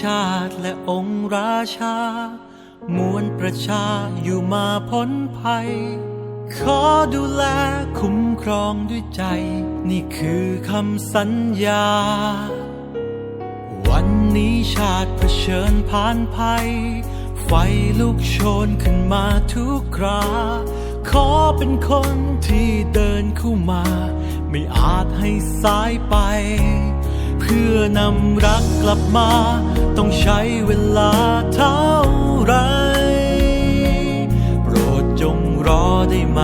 ชาติและองค์ราชา มวลประชาอยู่มาพ้นภัย ขอดูแลคุ้มครองด้วยใจ นี่คือคำสัญญา วันนี้ชาติเผชิญผ่านภัย ไฟลุกโชนขึ้นมาทุกครา ขอเป็นคนที่เดินเข้ามา ไม่อาจให้สายไป เพื่อนำรักกลับมา ต้องใช้เวลาเท่าไร โปรดจงรอได้ไหม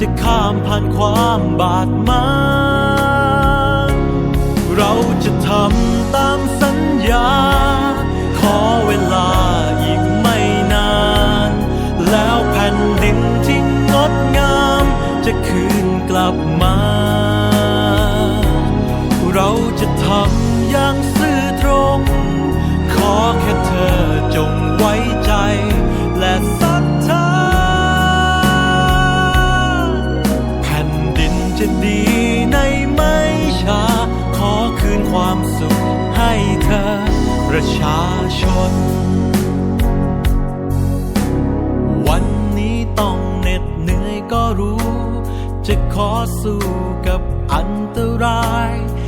จะข้ามผ่านความบาดหมางเราจะทำตามสัญญา ขอเวลาอีกไม่นาน แล้วแผ่นดินที่งดงาม จะคืนกลับมา เราจะทำอย่างซื่อตรง อแค่เธอจงไว้ใจ และศรัทธาแผ่นดินจะดีในไม่ช้า ขอคืนความสุขให้เธอ ประชาชน วันนี้ต้องเหน็ดเหนื่อยก็รู้ จะขอสู้กับอันตราย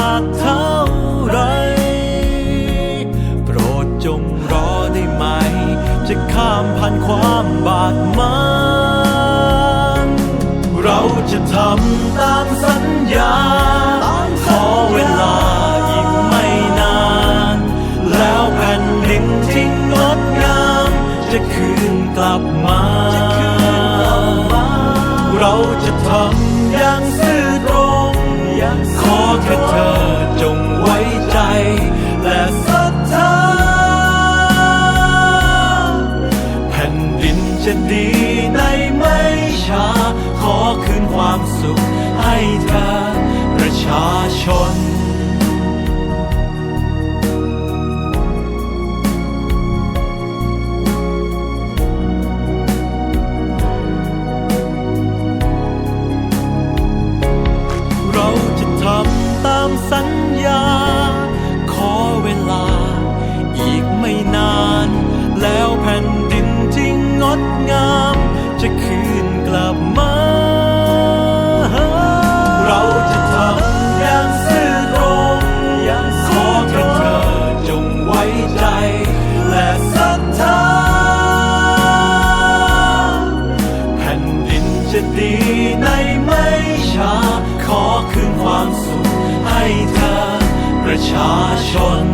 ่า ดมางเราจะทำตามสัญญา ขอเวลาอีกไม่นาน แล้วแผ่นดินที่งดงาม จะคืนกลับมา เราจะทำอย่างซื่อตรง ขอแค่เธอจง ในไม่ช้า ขอคืนความสุขให้เธอประชาชน ดีในไม่ช้า ขอคืนความสุขให้เธอประชาชน